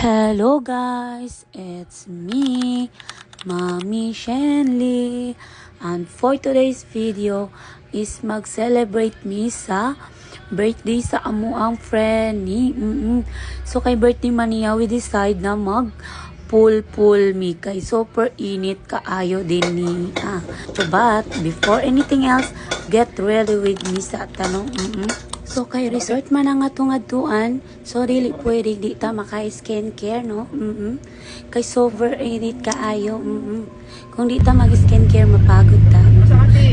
Hello guys, it's me, Mommy Shenli. And for today's video is mag-celebrate me sa birthday sa amo ang friend ni. So kay birthday man niya, we decide na mag pool pool mi kay super init kaayo din ni ah. So but before anything else, get ready with me sa tanong. Mm-mm. So kay resort man ang atong adtuan, so dili pwede di ta maka skincare no. Mm Kay super init kaayo. Mm Kung di ta mag skincare mapagod ta.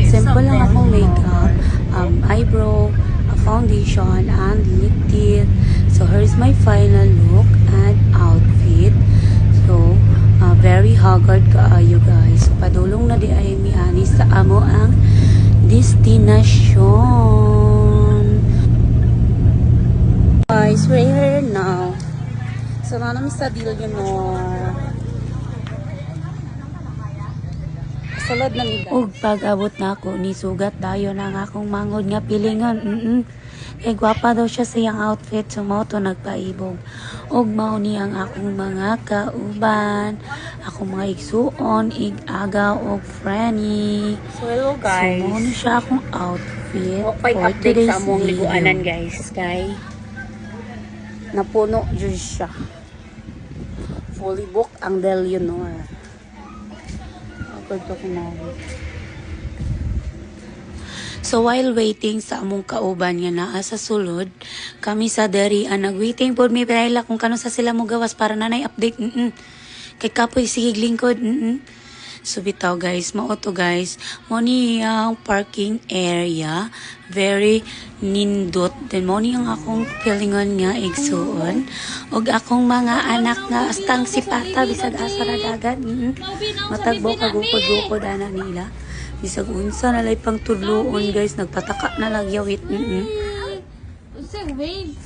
Simple lang akong makeup, um, eyebrow, a foundation, and lip tint. So here's my final look and outfit. So, uh, very haggard kaayo guys. Padulong na di ay mi ani sa amo ang destination. Guys, we're here now. So, na namin sa Billionaire. Salad na mi Og pag-abot na ako, ni sugat dayo na nga akong mangod nga pilingon. Mm Kay gwapa daw siya sa iyang outfit, so mo to nagpaibog. Og mao ni ang akong mga kauban, akong mga igsuon, ig-agaw, og friendly. So, hello guys. So, mo ni siya akong outfit Mukbay for update today's sa among liguanan guys. Kay napuno dyan siya. Fully booked ang Del Leonor. Ako to kinawi. So while waiting sa among kauban nga naa sa sulod, kami sa deri ang nagwaiting pod mi pila kung kano sa sila mo gawas para nanay update. Mm Kay kapoy sigig lingkod. Mm So guys, mao to guys. Mo ni ang parking area, very nindot. Then mo ni ang akong pilingon nga igsuon. Og akong mga anak nga astang sipata bisag asa ra dagat. Mm Matagbo kagupod-gupod ana nila. Bisag unsa na lay pang tudloon guys, nagpataka na lang yawit. Mm Usang wave.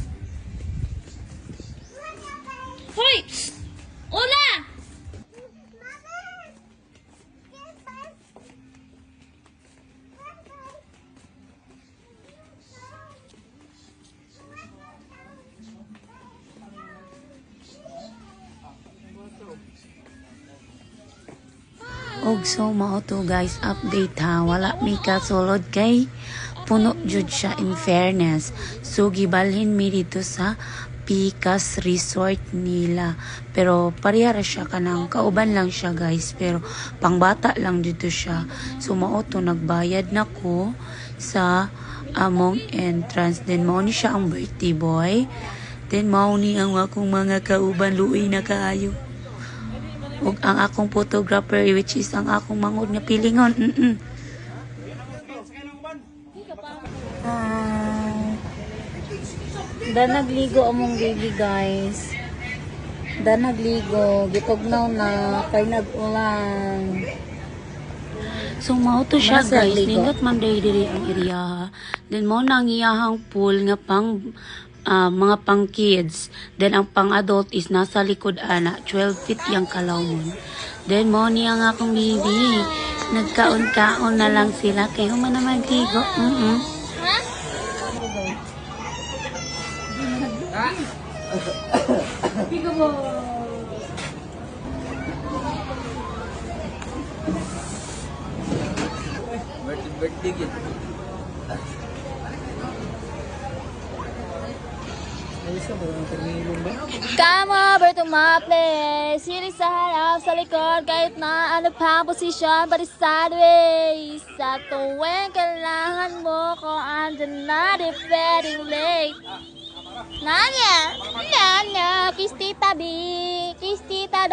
Hoy! Og so guys, update ha. Wala mi kasulod kay puno jud siya in fairness. So gibalhin mi dito sa Picas Resort nila. Pero parehara siya kanang kauban lang siya guys. Pero pangbata lang dito siya. So mao to nagbayad na ko sa among entrance. Then mao ni siya ang birthday boy. Then mao ni ang akong mga kauban luoy na kaayo ug ang akong photographer which is ang akong mangod nga pilingon. Mm Ah. Da nagligo among baby guys. Da nagligo, gitugnaw na kay nag-ulan. So mao to siya guys, ligo? nindot man diri ang area. Then mo nang iyahang pool nga pang ah, mga pang kids. Then ang pang adult is nasa likod ana, 12 feet yung kalawon. Then mo niya nga akong baby. Nagkaon-kaon na lang sila kay human naman ligo. Mm -mm. Over to my place. Siling sa harap, sa likod, kahit na ano pa ang posisyon, pati sideways. Sa tuwing kailangan mo ko, andyan na, di pwedeng late. Nanya, nanya, kiss tita B, kiss tita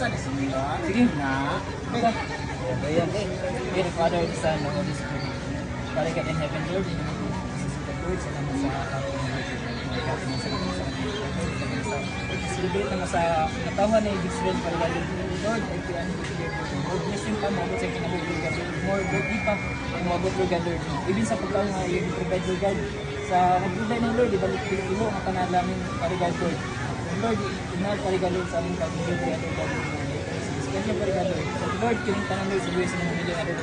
Dayun, kiss tita... Pangit. Sige na. Ayan. Be the Father, the Son, the Holy Spirit. Father God in heaven, Lord, in the Lord, sa naman sa Celebrate naman sa katawan na ibig sabihin para lalo Lord, ay kaya ano Lord, blessing pa mo sa kinabuhi Lord God, more Lord, di pa ang mga Lord God, Lord. Even sa pagkain nga yung provide Lord God, sa nag-provide ng Lord, ibalik ilo ang panalamin para God, Lord. Lord, inal para God, Lord, sa aming kagawin God, Lord God, Lord. kining tanong Lord sa buhay sa mga milyon na Lord.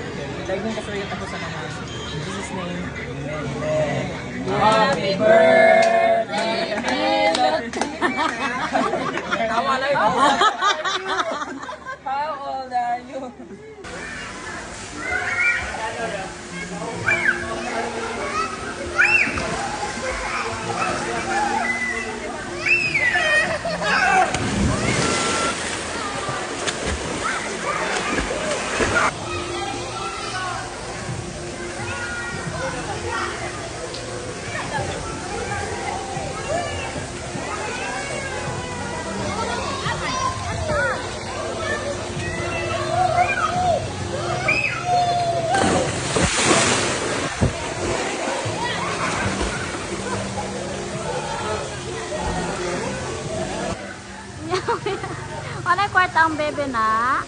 Dahil kung kasalayan ako sa naman. In Jesus' name, Amen. Happy birthday! Tawa lang. How Wala yung kwarta ang bebe na.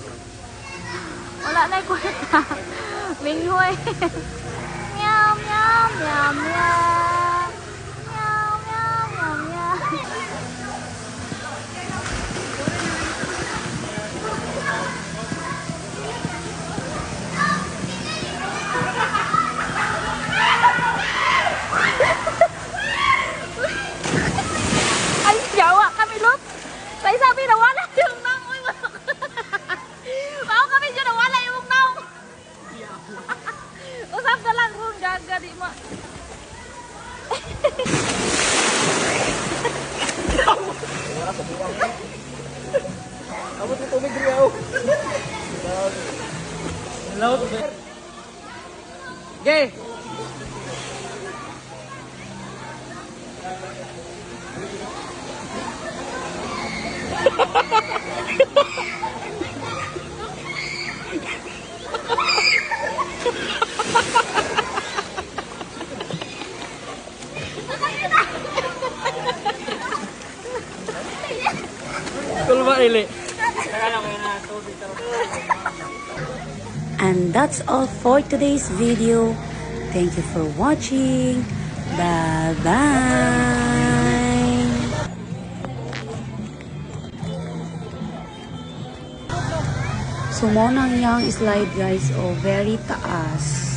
Wala na yung kwarta. Minghoy. meow, meow, meow, meow. Meow, Hello? Gay! Kulma ili. And that's all for today's video. Thank you for watching. Bye-bye. So, mo nang yang slide guys. Oh, very taas.